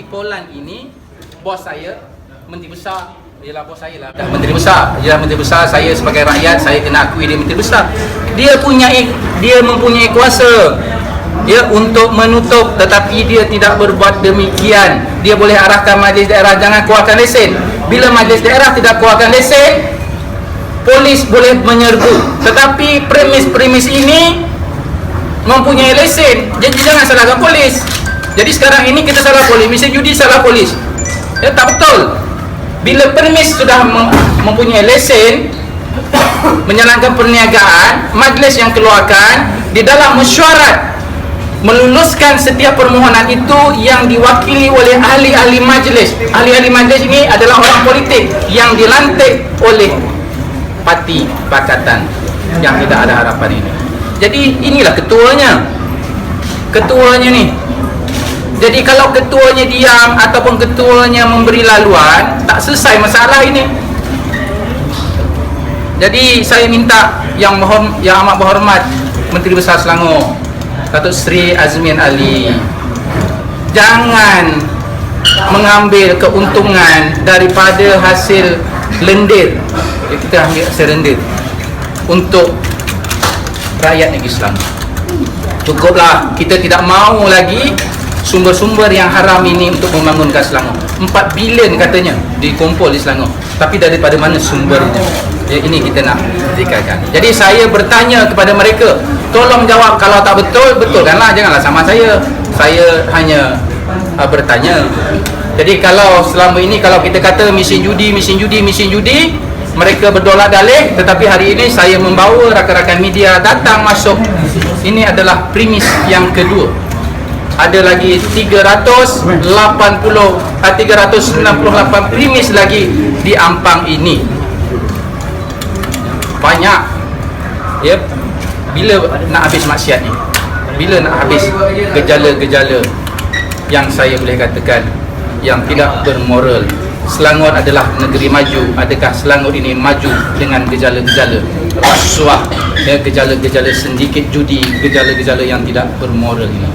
Siti Polan ini bos saya menteri besar ialah bos saya lah. Menteri besar. Ialah menteri besar. Saya sebagai rakyat saya kena akui dia menteri besar. Dia punya dia mempunyai kuasa. Ya untuk menutup tetapi dia tidak berbuat demikian. Dia boleh arahkan majlis daerah jangan keluarkan lesen. Bila majlis daerah tidak keluarkan lesen polis boleh menyerbu. Tetapi premis-premis ini mempunyai lesen. Jadi jangan salahkan polis jadi sekarang ini kita salah polis. Mesin judi salah polis. Ya tak betul. Bila premis sudah mem- mempunyai lesen menjalankan perniagaan majlis yang keluarkan di dalam mesyuarat meluluskan setiap permohonan itu yang diwakili oleh ahli-ahli majlis. Ahli-ahli majlis ini adalah orang politik yang dilantik oleh parti Pakatan yang tidak ada harapan ini. Jadi inilah ketuanya. Ketuanya ni jadi kalau ketuanya diam ataupun ketuanya memberi laluan tak selesai masalah ini. Jadi saya minta yang mohon yang amat berhormat Menteri Besar Selangor Datuk Seri Azmin Ali jangan mengambil keuntungan daripada hasil lendir. Ya, kita ambil hasil lendir untuk rakyat negeri Selangor. Cukuplah kita tidak mahu lagi sumber-sumber yang haram ini untuk membangunkan Selangor. 4 bilion katanya dikumpul di Selangor. Tapi daripada mana sumbernya? Ya, ini kita nak hentikan jadi saya bertanya kepada mereka tolong jawab kalau tak betul betulkanlah. Janganlah sama saya. Saya hanya uh, bertanya. Jadi kalau selama ini kalau kita kata mesin judi mesin judi mesin judi mereka berdolak dalih tetapi hari ini saya membawa rakan-rakan media datang masuk. Ini adalah premis yang kedua ada lagi 380 ah, 398 premis lagi di Ampang ini. Banyak. Ya bila nak habis maksiat ni? Bila nak habis gejala-gejala yang saya boleh katakan yang tidak bermoral? Selangor adalah negeri maju. Adakah Selangor ini maju dengan gejala-gejala? Rasuah ya, gejala-gejala sedikit judi gejala-gejala yang tidak bermoral ini